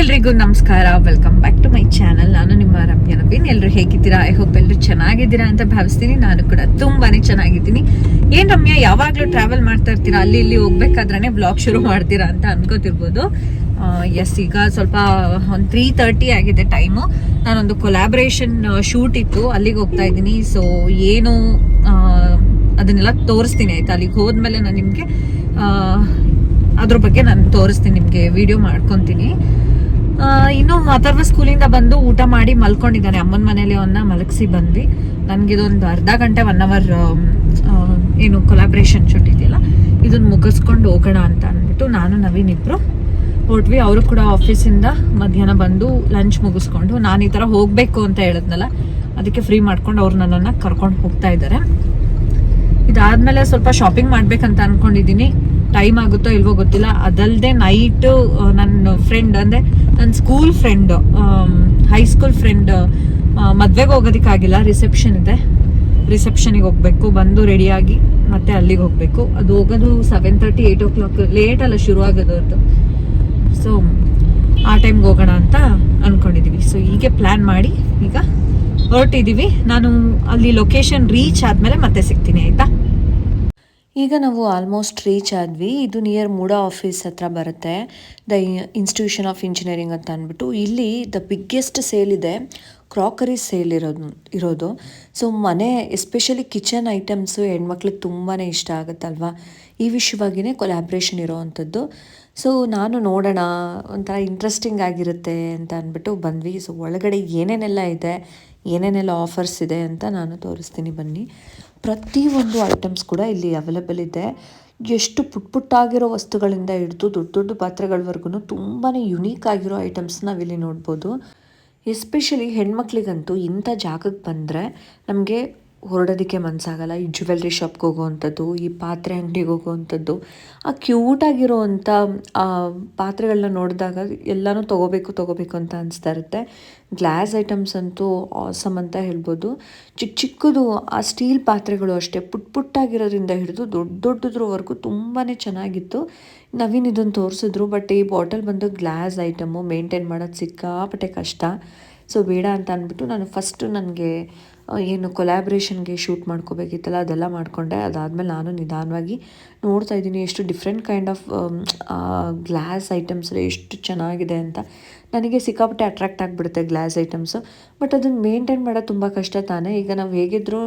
ಎಲ್ರಿಗೂ ನಮಸ್ಕಾರ. Welcome back to my channel ನಾನು ನಿಮ್ಮ ರಮ್ಯ ನವೀನ್. ಎಲ್ಲರೂ ಹೇಗಿದ್ದೀರಾ? ಐ ಹೋಪ್ ಎಲ್ಲರೂ ಚೆನ್ನಾಗಿದ್ದೀರಾ ಅಂತ ಭಾವಿಸ್ತೀನಿ. ನಾನು ಕೂಡ ತುಂಬಾನೇ ಚೆನ್ನಾಗಿದ್ದೀನಿ. ಏನ್ ರಮ್ಯ, ಯಾವಾಗಲೂ ಟ್ರಾವೆಲ್ ಮಾಡ್ತಾ ಇರ್ತೀರಾ? ಅಲ್ಲಿ ಇಲ್ಲಿ ಹೋಗ್ಬೇಕಾದ್ರೆ ಬ್ಲಾಗ್ ಶುರು ಮಾಡ್ತೀರಾ ಅಂತ ಅನ್ಕೋತಿರ್ಬೋದು. ಎಸ್ ಈಗ ಸ್ವಲ್ಪ ಒಂದು ತ್ರೀ ತರ್ಟಿ ಆಗಿದೆ ಟೈಮು ನಾನೊಂದು ಕೊಲಾಬ್ರೇಷನ್ ಶೂಟ್ ಇತ್ತು. ಅಲ್ಲಿಗೆ ಹೋಗ್ತಾ ಇದ್ದೀನಿ. ಸೊ ಏನು ಅದನ್ನೆಲ್ಲ ತೋರಿಸ್ತೀನಿ ಆಯ್ತಾ? ಅಲ್ಲಿಗೆ ಹೋದ್ಮೇಲೆ ನಾನು ನಿಮಗೆ ಅದ್ರ ಬಗ್ಗೆ ನಾನು ತೋರಿಸ್ತೀನಿ, ನಿಮಗೆ ವಿಡಿಯೋ ಮಾಡ್ಕೊತೀನಿ. ಇನ್ನು ಅಥರ್ವ ಸ್ಕೂಲಿಂದ ಬಂದು ಊಟ ಮಾಡಿ ಮಲ್ಕೊಂಡಿದ್ದಾನೆ. ಅಮ್ಮನ ಮನೇಲಿ ಅವನ್ನ ಮಲಗಿಸಿ ಬಂದ್ವಿ. ನನಗಿದೊಂದು ಅರ್ಧ ಗಂಟೆ ಒನ್ ಅವರ್ ಏನು ಕೊಲಾಬ್ರೇಷನ್ ಶೂಟ್ ಇದೆಯಲ್ಲ ಇದನ್ನ ಮುಗಿಸ್ಕೊಂಡು ಹೋಗೋಣ ಅಂತ ಅಂದ್ಬಿಟ್ಟು ನಾನು, ನವೀನ್ ಇಬ್ರು ಹೊಟ್ವಿ ಅವರು ಕೂಡ ಆಫೀಸಿಂದ ಮಧ್ಯಾಹ್ನ ಬಂದು ಲಂಚ್ ಮುಗಿಸ್ಕೊಂಡು, ನಾನು ಈ ಥರ ಹೋಗಬೇಕು ಅಂತ ಹೇಳಿದ್ನಲ್ಲ, ಅದಕ್ಕೆ ಫ್ರೀ ಮಾಡ್ಕೊಂಡು ಅವ್ರು ನನ್ನನ್ನು ಕರ್ಕೊಂಡು ಹೋಗ್ತಾ ಇದ್ದಾರೆ. ಇದಾದ್ಮೇಲೆ ಸ್ವಲ್ಪ ಶಾಪಿಂಗ್ ಮಾಡ್ಬೇಕಂತ ಅಂದ್ಕೊಂಡಿದ್ದೀನಿ ಟೈಮ್ ಆಗುತ್ತೋ ಇಲ್ವೋ ಗೊತ್ತಿಲ್ಲ. ಅದಲ್ಲದೆ ನೈಟ್ ನನ್ನ ಫ್ರೆಂಡ್ ಅಂದ್ರೆ ನನ್ನ ಸ್ಕೂಲ್ ಫ್ರೆಂಡ್ ಹೈಸ್ಕೂಲ್ ಫ್ರೆಂಡ್ ಮದ್ವೆಗೆ ಹೋಗೋದಕ್ಕಾಗಿಲ್ಲ. ರಿಸೆಪ್ಷನ್ ಇದೆ. ರಿಸೆಪ್ಷನಿಗೆ ಹೋಗ್ಬೇಕು. ಬಂದು ರೆಡಿಯಾಗಿ ಮತ್ತೆ ಅಲ್ಲಿಗೆ ಹೋಗ್ಬೇಕು. ಅದು ಹೋಗೋದು seven thirty eight o'clock late ಅಲ್ಲ ಶುರು ಅವ್ರದ್ದು ಸೊ ಆ ಟೈಮ್ಗೆ ಹೋಗೋಣ ಅಂತ ಅನ್ಕೊಂಡಿದೀವಿ. ಸೊ ಹೀಗೆ ಪ್ಲಾನ್ ಮಾಡಿ ಈಗ ಹೊರಟಿದ್ದೀವಿ ನಾನು ಅಲ್ಲಿ ಲೊಕೇಶನ್ ರೀಚ್ ಆದ್ಮೇಲೆ ಮತ್ತೆ ಸಿಗ್ತೀನಿ, ಆಯ್ತಾ? ಈಗ ನಾವು ಆಲ್ಮೋಸ್ಟ್ ರೀಚ್ ಆದ್ವಿ. ಇದು ನಿಯರ್ ಮೂಡಾ ಆಫೀಸ್ ಹತ್ರ ಬರುತ್ತೆ. ದ ಇನ್ಸ್ಟಿಟ್ಯೂಷನ್ ಆಫ್ ಇಂಜಿನಿಯರಿಂಗ್ ಅಂತ ಅಂದ್ಬಿಟ್ಟು. ಇಲ್ಲಿ ದ ಬಿಗ್ಗೆಸ್ಟ್ ಸೇಲ್ ಇದೆ. ಕ್ರಾಕರಿ ಸೇಲ್ ಇರೋದು ಇರೋದು. ಸೊ ಮನೆ ಎಸ್ಪೆಷಲಿ ಕಿಚನ್ ಐಟಮ್ಸು ಹೆಣ್ಮಕ್ಳಿಗೆ ತುಂಬಾ ಇಷ್ಟ ಆಗುತ್ತಲ್ವಾ? ಈ ವಿಷಯವಾಗಿಯೇ ಕೊಲ್ಯಾಬ್ರೇಷನ್ ಇರೋವಂಥದ್ದು. ಸೊ ನಾನು ನೋಡೋಣ, ಒಂಥರ ಇಂಟ್ರೆಸ್ಟಿಂಗ್ ಆಗಿರುತ್ತೆ ಅಂತ ಅಂದ್ಬಿಟ್ಟು ಬಂದ್ವಿ. ಸೊ ಒಳಗಡೆ ಏನೇನೆಲ್ಲ ಇದೆ, ಏನೇನೆಲ್ಲ ಆಫರ್ಸ್ ಇದೆ ಅಂತ ನಾನು ತೋರಿಸ್ತೀನಿ ಬನ್ನಿ. ಪ್ರತಿಯೊಂದು ಐಟಮ್ಸ್ ಕೂಡ ಇಲ್ಲಿ ಅವೈಲೇಬಲ್ ಇದೆ. ಎಷ್ಟು ಪುಟ್ ಪುಟ್ಟಾಗಿರೋ ವಸ್ತುಗಳಿಂದ ಹಿಡಿದು ದೊಡ್ಡ ದೊಡ್ಡ ಪಾತ್ರೆಗಳವರೆಗೂ ತುಂಬಾ ಯುನೀಕ್ ಆಗಿರೋ ಐಟಮ್ಸ್ ನಾವಿಲ್ಲಿ ನೋಡ್ಬೋದು. ಎಸ್ಪೆಷಲಿ ಹೆಣ್ಮಕ್ಳಿಗಂತೂ ಇಂಥ ಜಾಗಕ್ಕೆ ಬಂದರೆ ನಮಗೆ ಹೊರಡೋದಕ್ಕೆ ಮನಸ್ಸಾಗಲ್ಲ ಈ ಜ್ಯುವೆಲ್ರಿ ಶಾಪ್ಗೆ ಹೋಗುವಂಥದ್ದು, ಈ ಪಾತ್ರೆ ಅಂಗಡಿಗೆ ಹೋಗುವಂಥದ್ದು, ಆ ಕ್ಯೂಟಾಗಿರೋವಂಥ ಆ ಪಾತ್ರೆಗಳನ್ನ ನೋಡಿದಾಗ ಎಲ್ಲನೂ ತೊಗೋಬೇಕು ತೊಗೋಬೇಕು ಅಂತ ಅನಿಸ್ತಾ ಇರುತ್ತೆ. ಗ್ಲಾಸ್ ಐಟಮ್ಸ್ ಅಂತೂ ಆಸಮ್ ಅಂತ ಹೇಳ್ಬೋದು. ಚಿಕ್ಕ ಚಿಕ್ಕದು, ಆ ಸ್ಟೀಲ್ ಪಾತ್ರೆಗಳು ಅಷ್ಟೇ, ಪುಟ್ ಪುಟ್ಟಾಗಿರೋದ್ರಿಂದ ಹಿಡಿದು ದೊಡ್ಡ ದೊಡ್ಡದ್ರವರೆಗೂ ತುಂಬಾ ಚೆನ್ನಾಗಿತ್ತು. ನವೀನ್ ಇದನ್ನು ತೋರಿಸಿದ್ರು, ಬಟ್ ಈ ಬಾಟಲ್ ಬಂದು ಗ್ಲಾಸ್ ಐಟಮು ಮೇಂಟೈನ್ ಮಾಡೋದು ಸಿಕ್ಕಾಪಟ್ಟೆ ಕಷ್ಟ. ಸೊ ಬೇಡ ಅಂತ ಅಂದ್ಬಿಟ್ಟು ನಾನು ಫಸ್ಟು ನನಗೆ ಏನು ಕೊಲ್ಯಾಬ್ರೇಷನ್ಗೆ ಶೂಟ್ ಮಾಡ್ಕೋಬೇಕಿತ್ತಲ್ಲ, ಅದೆಲ್ಲ ಮಾಡಿಕೊಂಡೆ. ಅದಾದಮೇಲೆ ನಾನು ನಿಧಾನವಾಗಿ ನೋಡ್ತಾ ಇದ್ದೀನಿ ಎಷ್ಟು different kind of glass items ಎಷ್ಟು ಚೆನ್ನಾಗಿದೆ ಅಂತ. ನನಗೆ ಸಿಕ್ಕಾಪಟ್ಟೆ ಅಟ್ರಾಕ್ಟ್ ಆಗಿಬಿಡುತ್ತೆ ಗ್ಲಾಸ್ ಐಟಮ್ಸು ಬಟ್ ಅದನ್ನು ಮೇಂಟೈನ್ ಮಾಡೋದು ತುಂಬ ಕಷ್ಟ ತಾನೇ. ಈಗ ನಾವು ಹೇಗಿದ್ದರೂ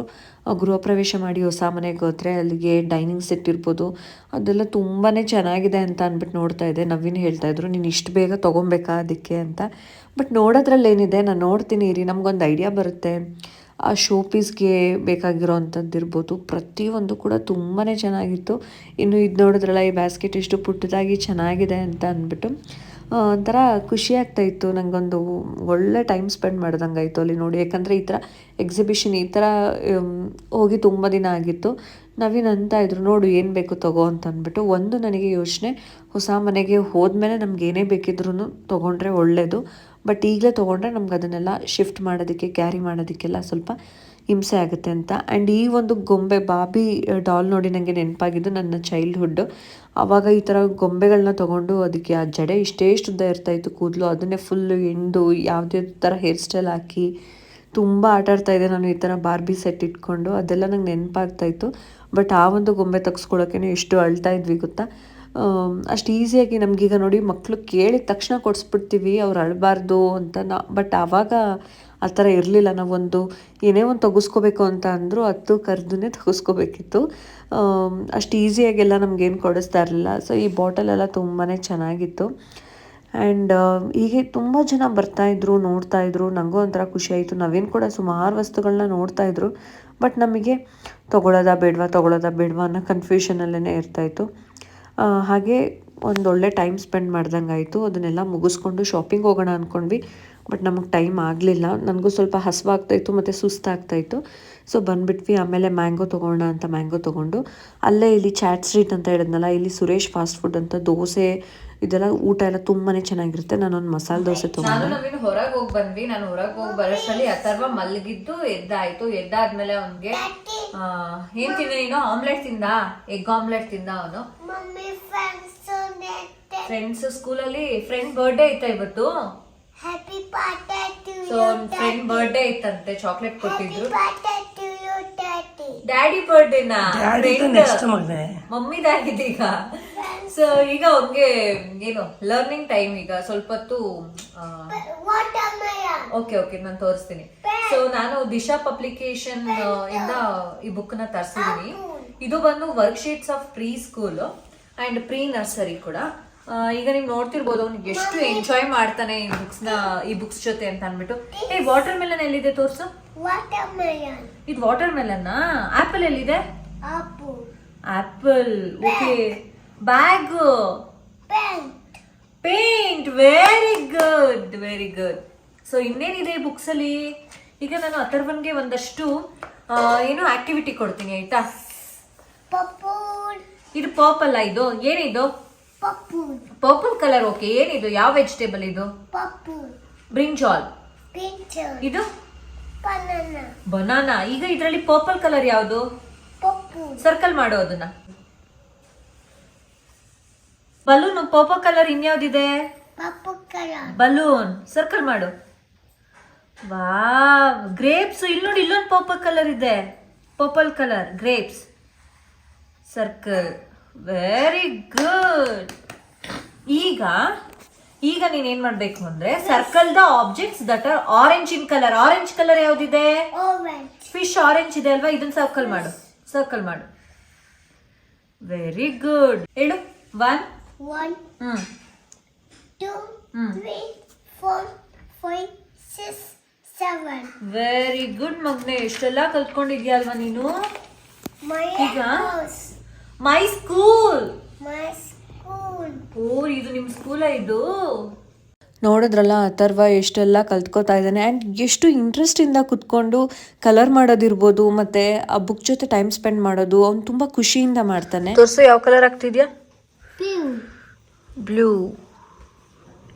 ಗೃಹ ಪ್ರವೇಶ ಮಾಡಿ ಹೊಸ ಮನೆಗೆ ಹೋದರೆ ಅಲ್ಲಿಗೆ ಡೈನಿಂಗ್ ಸೆಟ್ ಇರ್ಬೋದು. ಅದೆಲ್ಲ ತುಂಬಾ ಚೆನ್ನಾಗಿದೆ ಅಂತ ಅಂದ್ಬಿಟ್ಟು ನೋಡ್ತಾ ಇದ್ದೆ. ನವೀನ್ ಹೇಳ್ತಾ ಇದ್ರು, ನೀನು ಇಷ್ಟು ಬೇಗ ತೊಗೊಬೇಕಾ ಅದಕ್ಕೆ ಅಂತ. ಬಟ್ ನೋಡೋದ್ರಲ್ಲಿ ಏನಿದೆ ನಾನು ನೋಡ್ತೀನಿ ಇರಿ ನಮಗೊಂದು ಐಡಿಯಾ ಬರುತ್ತೆ. ಆ ಶೋ ಪೀಸ್ಗೆ ಬೇಕಾಗಿರೋ ಅಂಥದ್ದು ಇರ್ಬೋದು ಪ್ರತಿಯೊಂದು ಕೂಡ ತುಂಬಾ ಚೆನ್ನಾಗಿತ್ತು. ಇನ್ನು ಇದು ನೋಡಿದ್ರಲ್ಲ, ಈ ಬ್ಯಾಸ್ಕೆಟ್ ಎಷ್ಟು ಪುಟ್ಟದಾಗಿ ಚೆನ್ನಾಗಿದೆ ಅಂತ ಅಂದ್ಬಿಟ್ಟು ಒಂಥರ ಖುಷಿ ಆಗ್ತಾ ಇತ್ತು. ನನಗೊಂದು ಒಳ್ಳೆ ಟೈಮ್ ಸ್ಪೆಂಡ್ ಮಾಡ್ದಂಗೆ ಆಯಿತು ಅಲ್ಲಿ ನೋಡಿ. ಯಾಕಂದರೆ ಈ ಥರ ಎಕ್ಸಿಬಿಷನ್ ಈ ಥರ ಹೋಗಿ ತುಂಬ ದಿನ ಆಗಿತ್ತು. ನವೀನ್ ಅಂತ ಇದ್ರು, ನೋಡು, ಏನು ಬೇಕು ತಗೋ ಅಂತ ಅಂದ್ಬಿಟ್ಟು ಒಂದು ನನಗೆ ಯೋಚನೆ, ಹೊಸ ಮನೆಗೆ ಹೋದ್ಮೇಲೆ ನಮ್ಗೆ ಏನೇ ಬೇಕಿದ್ರೂ ತೊಗೊಂಡ್ರೆ ಒಳ್ಳೆಯದು ಬಟ್ ಈಗಲೇ ತೊಗೊಂಡ್ರೆ ನಮ್ಗೆ ಅದನ್ನೆಲ್ಲ ಶಿಫ್ಟ್ ಮಾಡೋದಕ್ಕೆ ಕ್ಯಾರಿ ಮಾಡೋದಕ್ಕೆಲ್ಲ ಸ್ವಲ್ಪ ಹಿಂಸೆ ಆಗುತ್ತೆ ಅಂತ. ಆ್ಯಂಡ್ ಈ ಒಂದು ಗೊಂಬೆ ಬಾಬಿ ಡಾಲ್ ನೋಡಿ ನನಗೆ ನೆನಪಾಗಿದ್ದು ನನ್ನ ಚೈಲ್ಡ್ಹುಡ್ ಆವಾಗ ಈ ಥರ ಗೊಂಬೆಗಳನ್ನ ತೊಗೊಂಡು ಅದಕ್ಕೆ ಆ ಜಡೆ ಇಷ್ಟೇ ಉದ್ದ ಇರ್ತಾಯಿತ್ತು ಕೂದಲು. ಅದನ್ನೇ ಫುಲ್ಲು ಎಂಡು ಯಾವುದೇ ಥರ ಹೇರ್ ಸ್ಟೈಲ್ ಹಾಕಿ ತುಂಬ ಆಟ ಆಡ್ತಾ ಇದ್ದೆ ನಾನು ಈ ಥರ ಬಾರ್ಬಿ ಸೆಟ್ ಇಟ್ಕೊಂಡು. ಅದೆಲ್ಲ ನಂಗೆ ನೆನಪಾಗ್ತಾಯಿತ್ತು ಬಟ್ ಆ ಒಂದು ಗೊಂಬೆ ತೆಗ್ಸ್ಕೊಳ್ಳೋಕೆ ಎಷ್ಟು ಅಳ್ತಾ ಇದ್ವಿ ಗೊತ್ತಾ? ಅಷ್ಟು ಈಸಿಯಾಗಿ ನಮಗೀಗ ನೋಡಿ ಮಕ್ಕಳು ಕೇಳಿದ ತಕ್ಷಣ ಕೊಡಿಸ್ಬಿಡ್ತೀವಿ, ಅವ್ರು ಅಳಬಾರ್ದು ಅಂತ ನಾ ಬಟ್ ಆವಾಗ ಆ ಥರ ಇರಲಿಲ್ಲ. ನಾವೊಂದು ಏನೇ ಒಂದು ತೆಗೆಸ್ಕೋಬೇಕು ಅಂತ ಅಂದರೂ ಹತ್ತು ಕರೆದನ್ನೇ ತೆಗೆಸ್ಕೋಬೇಕಿತ್ತು. ಅಷ್ಟು ಈಸಿಯಾಗೆಲ್ಲ ನಮಗೇನು ಕೊಡಿಸ್ತಾ ಇರಲಿಲ್ಲ. ಸೊ ಈ ಬಾಟಲೆಲ್ಲ ತುಂಬಾ ಚೆನ್ನಾಗಿತ್ತು. ಆ್ಯಂಡ್ ಹೀಗೆ ತುಂಬ ಜನ ಬರ್ತಾಯಿದ್ರು ನೋಡ್ತಾಯಿದ್ರು ನನಗೂ ಒಂಥರ ಖುಷಿ ಆಯಿತು. ನವೀನ್ ಕೂಡ ಸುಮಾರು ವಸ್ತುಗಳನ್ನ ನೋಡ್ತಾಯಿದ್ರು ಬಟ್ ನಮಗೆ ತೊಗೊಳ್ಳೋದಾ ಬೇಡವಾ ತೊಗೊಳ್ಳೋದಾ ಬೇಡವಾ ಅನ್ನೋ ಕನ್ಫ್ಯೂಷನಲ್ಲೇ ಇರ್ತಾಯಿತ್ತು ಹಾಗೆ ಒಂದೊಳ್ಳೆ ಟೈಮ್ ಸ್ಪೆಂಡ್ ಮಾಡ್ದಂಗೆ ಆಯಿತು. ಅದನ್ನೆಲ್ಲ ಮುಗಿಸ್ಕೊಂಡು ಶಾಪಿಂಗ್ ಹೋಗೋಣ ಅಂದ್ಕೊಂಡ್ವಿ ಬಟ್ ನಮಗೆ ಟೈಮ್ ಆಗಲಿಲ್ಲ. ನನಗೂ ಸ್ವಲ್ಪ ಹಸಿವಾಗ್ತಾಯಿತ್ತು ಮತ್ತು ಸುಸ್ತಾಗ್ತಾಯಿತ್ತು ಸೊ ಬಂದುಬಿಟ್ವಿ. ಆಮೇಲೆ ಮ್ಯಾಂಗೋ ತೊಗೋಣ ಅಂತ ಮ್ಯಾಂಗೋ ತೊಗೊಂಡು. ಅಲ್ಲೇ ಇಲ್ಲಿ ಚಾಟ್ ಸ್ಟ್ರೀಟ್ ಅಂತ ಹೇಳಿದ್ನಲ್ಲ, ಇಲ್ಲಿ ಸುರೇಶ್ ಫಾಸ್ಟ್ ಫುಡ್ ಅಂತ ದೋಸೆ ಇದೆಲ್ಲ ಊಟ ಎಲ್ಲ ತುಂಬಾನೇ ಚೆನ್ನಾಗಿರುತ್ತೆ. ನಾನೊಂದು ಮಸಾಲೆ ದೋಸೆ ನಾನು ನವೀನ್ ಹೊರಗೆ ಹೋಗಿ ಬಂದ್ವಿ. ನಾನು ಹೊರಗೆ ಹೋಗಿ ಬರೋಷ್ಟರಲ್ಲಿ ಅಥರ್ವ ಮಲಗಿದ್ದು ಎದ್ದಾಯ್ತು. ಎದ್ದಾದ್ಮೇಲೆ ಅವನ್ಗೆ ಏನ್ ತಿಂದ ನೀನು? ಆಮ್ಲೆಟ್ ತಿಂದ? ಎಗ್ ಆಮ್ಲೆಟ್ ತಿಂದ ಅವನು? ಫ್ರೆಂಡ್ಸ್ ಸ್ಕೂಲಲ್ಲಿ ಫ್ರೆಂಡ್ ಬರ್ಡೇ ಇತ್ತ ಇವತ್ತು? ಸೊ ಫ್ರೆಂಡ್ ಬರ್ಡೇ ಇತ್ತಂತೆ ಚಾಕ್ಲೇಟ್ ಕೊಟ್ಟಿದ್ರು. ಡ್ಯಾಡಿ ಬರ್ಡೇನಾ ನೆಕ್ಸ್ಟ್ ಮಗನೆ. ಮಮ್ಮಿದಾಗಿದೆ ಈಗ. ಸೊ ಈಗ ಅವ್ರಿಗೆ ಏನು ಲರ್ನಿಂಗ್ ಟೈಮ್ ಈಗ ಸ್ವಲ್ಪ ಹೊತ್ತು. ಓಕೆ ಓಕೆ ನಾನು ತೋರಿಸ್ತೀನಿ. ಸೊ ನಾನು ದಿಶಾ ಪಬ್ಲಿಕೇಶನ್ ಇಂದ ಈ ಬುಕ್ನ ತರಿಸಿದೀನಿ. ಇದು ಬಂದು worksheets of preschool and pre nursery ಕೂಡ. ಈಗ ನೀವು ನೋಡ್ತಿರ್ಬೋದು ಅವ್ನಿಗೆ ಎಷ್ಟು ಎಂಜಾಯ್ ಮಾಡ್ತಾನೆ ಈ ಬುಕ್ಸ್ನ ಈ ಬುಕ್ಸ್ ಜೊತೆ ಅಂತ ಅನ್ಬಿಟ್ಟು ಏ ವಾಟರ್ ಮೆಲನ್ ಎಲ್ಲಿದೆ ತೋರ್ಸು. ಇದು ವಾಟರ್ ಮೆಲನ್ ಆಪಲ್ ಎಲ್ಲಿದೆ. Apple okay bag paint very good very good so ಇನ್ನೇನಿದೆ ಬುಕ್ಸ್ ಅಲ್ಲಿ? ಈಗ ನಾನು ಅಥರ್ವನ್ಗೆ ಒಂದಷ್ಟು ಏನು ಆಕ್ಟಿವಿಟಿ ಕೊಡ್ತೀನಿ ಆಯ್ತಾ? ಇದು ಇದು ಅಲ್ಲ ಇದು? ಏನಿದು. ಪರ್ಪಲ್ ಕಲರ್ ಓಕೆ ಏನಿದು ಯಾವ ವೆಜಿಟೇಬಲ್ ಇದು. ಬ್ರಿಂಜಾಲ್. ಇದು. ಬನಾನಾ ಈಗ ಇದರಲ್ಲಿ ಪರ್ಪಲ್ ಕಲರ್ ಯಾವುದು. ಸರ್ಕಲ್ ಮಾಡೋ ಅದನ್ನ. ಬಲೂನ್ ಪರ್ಪಲ್ ಕಲರ್ ಇನ್ಯಾವ್ದಿದೆ. ಬಲೂನ್ ಸರ್ಕಲ್ ಮಾಡು. ವಾ ಗ್ರೇಪ್ಸ್ ಇಲ್ಲಿ ನೋಡಿ ಇಲ್ಲೊಂದು ಪರ್ಪಲ್ ಕಲರ್ ಇದೆ. Purple colour grapes circle very good ಈಗ ಈಗ ನೀನ್ ಏನ್ ಮಾಡ್ಬೇಕು ಅಂದ್ರೆ circle the objects that are orange in colour orange colour ಯಾವ್ದಿದೆ. Fish orange ಇದೆ ಅಲ್ವಾ? ಇದನ್ನ ಸರ್ಕಲ್ ಮಾಡು. ಸರ್ಕಲ್ ಮಾಡು. ವೆರಿ ಗುಡ್ ಹೇಳು. One one. ವೆರಿ ಗುಡ್ ಮಗ್ನೆ. ಎಷ್ಟೆಲ್ಲ ಕಲ್ತ್ಕೊಂಡಿದ್ಯಾ ಅಲ್ವಾ ನೀನು ಈಗ? ಮೈ ಸ್ಕೂಲ್ ಮೈ ಸ್ಕೂಲ್ ಓ ಇದು ನಿಮ್ ಸ್ಕೂಲ ಇದು? ನೋಡಿದ್ರಲ್ಲ ಅಥರ್ವ ಎಷ್ಟೆಲ್ಲ ಕಲ್ತ್ಕೋತಾ ಇದ್ದಾನೆ. ಆ್ಯಂಡ್ ಎಷ್ಟು ಇಂಟ್ರೆಸ್ಟಿಂದ ಕುತ್ಕೊಂಡು ಕಲರ್ ಮಾಡೋದಿರ್ಬೋದು ಮತ್ತೆ ಆ ಬುಕ್ ಜೊತೆ ಟೈಮ್ ಸ್ಪೆಂಡ್ ಮಾಡೋದು ಅವ್ನು ತುಂಬ ಖುಷಿಯಿಂದ ಮಾಡ್ತಾನೆ. ತೋರ್ಸು ಯಾವ ಕಲರ್ ಆಗ್ತಿದ್ಯಾ. ಬ್ಲೂ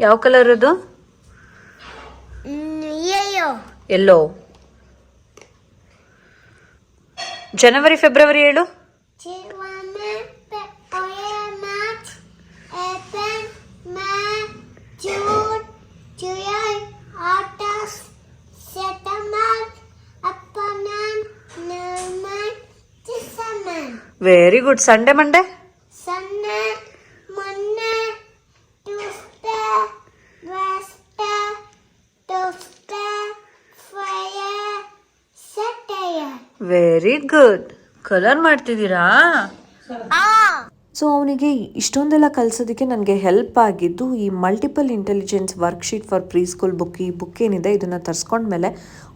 ಯಾವ ಕಲರ್ ಅದು? ಎಲ್ಲೋ ಜನವರಿ ಫೆಬ್ರವರಿ ಹೇಳು. Very good Sunday Monday Sunday, Monday, Tuesday, Wednesday, Thursday, Friday, Saturday. Very good colour ಮಾಡ್ತಿದ್ದೀರಾ ಸೊ ಅವನಿಗೆ ಇಷ್ಟೊಂದೆಲ್ಲ ಕಲಿಸೋದಕ್ಕೆ ನನಗೆ ಹೆಲ್ಪ್ ಆಗಿದ್ದು ಈ multiple intelligence worksheet for preschool book ಈ ಬುಕ್ ಏನಿದೆ ಇದನ್ನು ತರಿಸ್ಕೊಂಡ್ಮೇಲೆ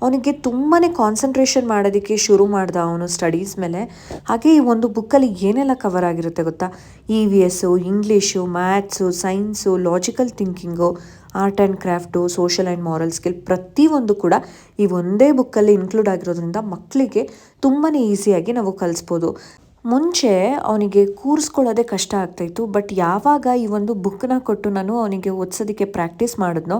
ಅವನಿಗೆ ತುಂಬಾ ಕಾನ್ಸಂಟ್ರೇಷನ್ ಮಾಡೋದಕ್ಕೆ ಶುರು ಮಾಡ್ದ ಅವನು ಸ್ಟಡೀಸ್ ಮೇಲೆ. ಹಾಗೆ ಈ ಒಂದು ಬುಕ್ಕಲ್ಲಿ ಏನೆಲ್ಲ ಕವರ್ ಆಗಿರುತ್ತೆ ಗೊತ್ತಾ? E V S English maths science logical thinking art and craft social and moral skill ಪ್ರತಿಯೊಂದು ಕೂಡ ಈ ಒಂದೇ ಬುಕ್ಕಲ್ಲಿ ಇನ್ಕ್ಲೂಡ್ ಆಗಿರೋದ್ರಿಂದ ಮಕ್ಕಳಿಗೆ ತುಂಬಾ ಈಸಿಯಾಗಿ ನಾವು ಕಲಿಸ್ಬೋದು. ಮುಂಚೆ ಅವನಿಗೆ ಕೂರಿಸ್ಕೊಳ್ಳೋದೇ ಕಷ್ಟ ಆಗ್ತಾಯಿತ್ತು, ಬಟ್ ಯಾವಾಗ ಈ ಒಂದು ಬುಕ್ನ ಕೊಟ್ಟು ನಾನು ಅವನಿಗೆ ಓದಿಸೋದಕ್ಕೆ ಪ್ರಾಕ್ಟೀಸ್ ಮಾಡಿದ್ನೋ,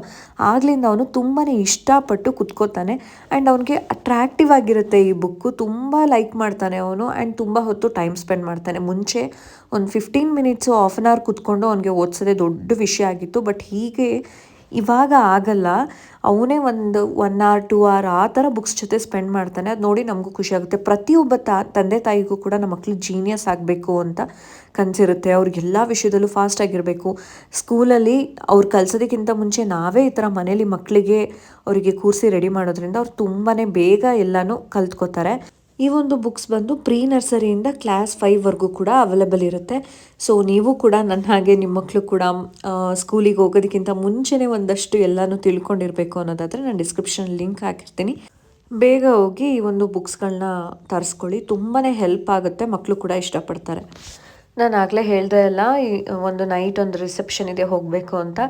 ಆಗಲಿಂದ ಅವನು ತುಂಬಾ ಇಷ್ಟಪಟ್ಟು ಕುತ್ಕೋತಾನೆ. ಆ್ಯಂಡ್ ಅವನಿಗೆ ಅಟ್ರ್ಯಾಕ್ಟಿವ್ ಆಗಿರುತ್ತೆ ಈ ಬುಕ್ಕು, ತುಂಬ ಲೈಕ್ ಮಾಡ್ತಾನೆ ಅವನು ಆ್ಯಂಡ್ ತುಂಬ ಹೊತ್ತು ಟೈಮ್ ಸ್ಪೆಂಡ್ ಮಾಡ್ತಾನೆ. ಮುಂಚೆ ಒಂದು fifteen minutes half an hour ಕುತ್ಕೊಂಡು ಅವನಿಗೆ ಓದಿಸೋದೇ ದೊಡ್ಡ ವಿಷಯ ಆಗಿತ್ತು, ಬಟ್ ಹೀಗೆ ಇವಾಗ ಆಗಲ್ಲ. ಅವನೇ ಒಂದು ಒನ್ ಆರ್ ಟು ಆರ್ ಆ ಥರ ಬುಕ್ಸ್ ಜೊತೆ ಸ್ಪೆಂಡ್ ಮಾಡ್ತಾನೆ. ಅದು ನೋಡಿ ನಮಗೂ ಖುಷಿ ಆಗುತ್ತೆ. ಪ್ರತಿಯೊಬ್ಬ ತಾ, ತಂದೆ ತಾಯಿಗೂ ಕೂಡ ನಮ್ಮ ಮಕ್ಕಳು ಜೀನಿಯಸ್ ಆಗಬೇಕು ಅಂತ ಕನಸಿರುತ್ತೆ. ಅವ್ರಿಗೆಲ್ಲ ವಿಷಯದಲ್ಲೂ ಫಾಸ್ಟ್ ಆಗಿರಬೇಕು. ಸ್ಕೂಲಲ್ಲಿ ಅವ್ರು ಕಲಿಸೋದಕ್ಕಿಂತ ಮುಂಚೆ ನಾವೇ ಈ ಥರ ಮನೇಲಿ ಮಕ್ಕಳಿಗೆ ಅವರಿಗೆ ಕೂರಿಸಿ ರೆಡಿ ಮಾಡೋದ್ರಿಂದ ಅವ್ರು ತುಂಬಾ ಬೇಗ ಎಲ್ಲನೂ ಕಲ್ತ್ಕೋತಾರೆ. ಈ ಒಂದು ಬುಕ್ಸ್ ಬಂದು ಪ್ರೀ ನರ್ಸರಿಯಿಂದ ಕ್ಲಾಸ್ ಫೈವ್ವರೆಗೂ ಕೂಡ ಅವೈಲೇಬಲ್ ಇರುತ್ತೆ. ಸೊ ನೀವು ಕೂಡ ನನ್ನ ಹಾಗೆ ನಿಮ್ಮ ಮಕ್ಕಳು ಕೂಡ ಸ್ಕೂಲಿಗೆ ಹೋಗೋದಕ್ಕಿಂತ ಮುಂಚೆನೇ ಒಂದಷ್ಟು ಎಲ್ಲನೂ ತಿಳ್ಕೊಂಡಿರಬೇಕು ಅನ್ನೋದಾದರೆ ನಾನು ಡಿಸ್ಕ್ರಿಪ್ಷನ್ ಲಿಂಕ್ ಹಾಕಿರ್ತೀನಿ. ಬೇಗ ಹೋಗಿ ಈ ಒಂದು ಬುಕ್ಸ್ಗಳನ್ನ ತರಿಸ್ಕೊಳ್ಳಿ. ತುಂಬಾ ಹೆಲ್ಪ್ ಆಗುತ್ತೆ. ಮಕ್ಕಳು ಕೂಡ ಇಷ್ಟಪಡ್ತಾರೆ. ನಾನು ಆಗಲೇ ಹೇಳ್ದೆ ಅಲ್ಲ ಒಂದು ನೈಟ್ ಒಂದು ರಿಸೆಪ್ಷನ್ ಇದೆ ಹೋಗಬೇಕು ಅಂತ.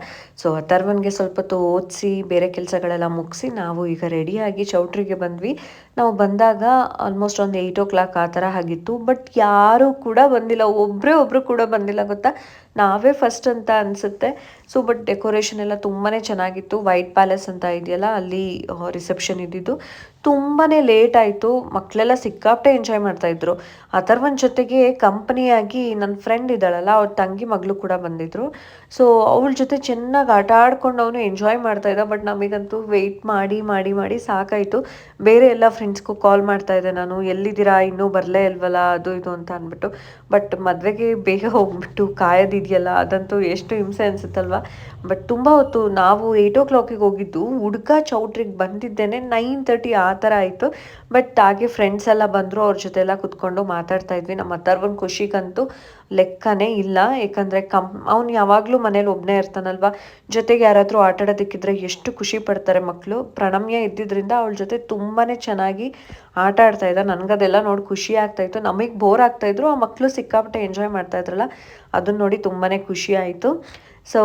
ಸೊ ಅಥರ್ವನ್ಗೆ ಸ್ವಲ್ಪ ಹೊತ್ತು ಓದಿಸಿ, ಬೇರೆ ಕೆಲಸಗಳೆಲ್ಲ ಮುಗಿಸಿ, ನಾವು ಈಗ ರೆಡಿಯಾಗಿ ಚೌಟ್ರಿಗೆ ಬಂದ್ವಿ. ನಾವು ಬಂದಾಗ ಆಲ್ಮೋಸ್ಟ್ ಒಂದು ಏಯ್ಟ್ ಓ ಕ್ಲಾಕ್ ಆ ಥರ ಆಗಿತ್ತು. ಬಟ್ ಯಾರೂ ಕೂಡ ಬಂದಿಲ್ಲ. ಒಬ್ಬರೇ ಒಬ್ಬರು ಕೂಡ ಬಂದಿಲ್ಲ, ಗೊತ್ತಾ? ನಾವೇ ಫಸ್ಟ್ ಅಂತ ಅನಿಸುತ್ತೆ. ಸೊ ಬಟ್ ಡೆಕೋರೇಷನ್ ಎಲ್ಲ ತುಂಬಾ ಚೆನ್ನಾಗಿತ್ತು. ವೈಟ್ ಪ್ಯಾಲೇಸ್ ಅಂತ ಇದೆಯಲ್ಲ, ಅಲ್ಲಿ ರಿಸೆಪ್ಷನ್ ಇದ್ದಿದ್ದು. ತುಂಬಾ ಲೇಟ್ ಆಯಿತು. ಮಕ್ಕಳೆಲ್ಲ ಸಿಕ್ಕಾಪಟ್ಟೆ ಎಂಜಾಯ್ ಮಾಡ್ತಾಯಿದ್ರು ಅಥರ್ವನ್ ಜೊತೆಗೆ ಕಂಪನಿಯಾಗಿ ನನ್ನ ಫ್ರೆಂಡ್ ಇದ್ದಾಳಲ್ಲ, ಅವ್ರ ತಂಗಿ ಮಗಳು ಕೂಡ ಬಂದಿದ್ರು. ಸೊ ಅವಳ ಜೊತೆ ಚೆನ್ನಾಗಿ ಆಟ ಆಡ್ಕೊಂಡು ಅವನು ಎಂಜಾಯ್ ಮಾಡ್ತಾ ಇದ್ದ. ಬಟ್ ನಮಗಂತೂ ವೆಯ್ಟ್ ಮಾಡಿ ಮಾಡಿ ಮಾಡಿ ಸಾಕಾಯಿತು. ಬೇರೆ ಎಲ್ಲ ಫ್ರೆಂಡ್ಸ್ಗೂ ಕಾಲ್ ಮಾಡ್ತಾ ಇದ್ದೆ ನಾನು. ಎಲ್ಲಿದ್ದೀರಾ? ಇನ್ನೂ ಬರಲೇ ಇಲ್ವಲ್ಲ? ಅದು ಇದು ಅಂತ ಅಂದ್ಬಿಟ್ಟು. ಬಟ್ ಮದುವೆಗೆ ಬೇಗ ಹೋಗ್ಬಿಟ್ಟು ಕಾಯೋದಿದೆಯಲ್ಲ ಅದಂತೂ ಎಷ್ಟು ಹಿಂಸೆ ಅನಿಸುತ್ತಲ್ವ? ಬಟ್ ತುಂಬ ಹೊತ್ತು ನಾವು ಏಯ್ಟ್ ಓ ಕ್ಲಾಕಿಗೆ ಹೋಗಿದ್ದು, ಹುಡ್ಗ ಚೌಟ್ರಿಗೆ ಬಂದಿದ್ದೇನೆ ನೈನ್ ತರ್ಟಿ ಆ ಥರ ಆಯಿತು. ಬಟ್ ಹಾಗೆ ಫ್ರೆಂಡ್ಸ್ ಎಲ್ಲ ಬಂದರು, ಅವ್ರ ಜೊತೆ ಎಲ್ಲ ಕುತ್ಕೊಂಡು ಮಾತಾಡ್ತಾ ಇದ್ವಿ. ನಮ್ಮ ಅತ್ತಾರ್ಗೊಂದು ಖುಷಿಗಂತೂ ಲೆಕ್ಕನೇ ಇಲ್ಲ. ಯಾಕಂದರೆ ಕಂ, ಅವ್ನು ಯಾವಾಗಲೂ ಮನೇಲಿ ಒಬ್ಬನೇ ಇರ್ತಾನಲ್ವ? ಜೊತೆಗೆ ಯಾರಾದರೂ ಆಟ ಆಡೋದಕ್ಕಿದ್ರೆ ಎಷ್ಟು ಖುಷಿ ಪಡ್ತಾರೆ ಮಕ್ಕಳು ಪ್ರಣಮ್ಯ ಇದ್ದಿದ್ದರಿಂದ ಅವಳ ಜೊತೆ ತುಂಬಾ ಚೆನ್ನಾಗಿ ಆಟ ಆಡ್ತಾ ಇದ್ದ. ನನಗದೆಲ್ಲ ನೋಡಿ ಖುಷಿ ಆಗ್ತಾಯಿತ್ತು ನಮಗೆ ಬೋರ್ ಆಗ್ತಾಯಿದ್ರು ಆ ಮಕ್ಕಳು ಸಿಕ್ಕಾಪಟ್ಟೆ ಎಂಜಾಯ್ ಮಾಡ್ತಾ ಇದ್ರಲ್ಲ? ಅದನ್ನ ನೋಡಿ ತುಂಬಾ ಖುಷಿ ಆಯಿತು. ಸೊ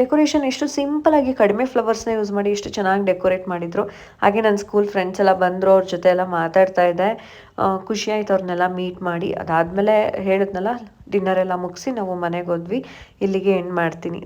ಡೆಕೋರೇಷನ್ ಎಷ್ಟು ಸಿಂಪಲಾಗಿ ಕಡಿಮೆ ಫ್ಲವರ್ಸ್ನ ಯೂಸ್ ಮಾಡಿ ಎಷ್ಟು ಚೆನ್ನಾಗಿ ಡೆಕೋರೇಟ್ ಮಾಡಿದ್ರು. ಹಾಗೆ ನನ್ನ ಸ್ಕೂಲ್ ಫ್ರೆಂಡ್ಸ್ ಎಲ್ಲ ಬಂದರು, ಅವ್ರ ಜೊತೆ ಎಲ್ಲ ಮಾತಾಡ್ತಾ ಇದ್ದೆ. ಖುಷಿ ಆಯ್ತು ಅವ್ರನ್ನೆಲ್ಲ ಮೀಟ್ ಮಾಡಿ. ಅದಾದಮೇಲೆ ಹೇಳಿದ್ನಲ್ಲ ಡಿನ್ನರ್ ಎಲ್ಲ ಮುಗಿಸಿ ನಾವು ಮನೆಗೆ ಹೋದ್ವಿ. ಇಲ್ಲಿಗೆ ಎಂಡ್ ಮಾಡ್ತೀನಿ.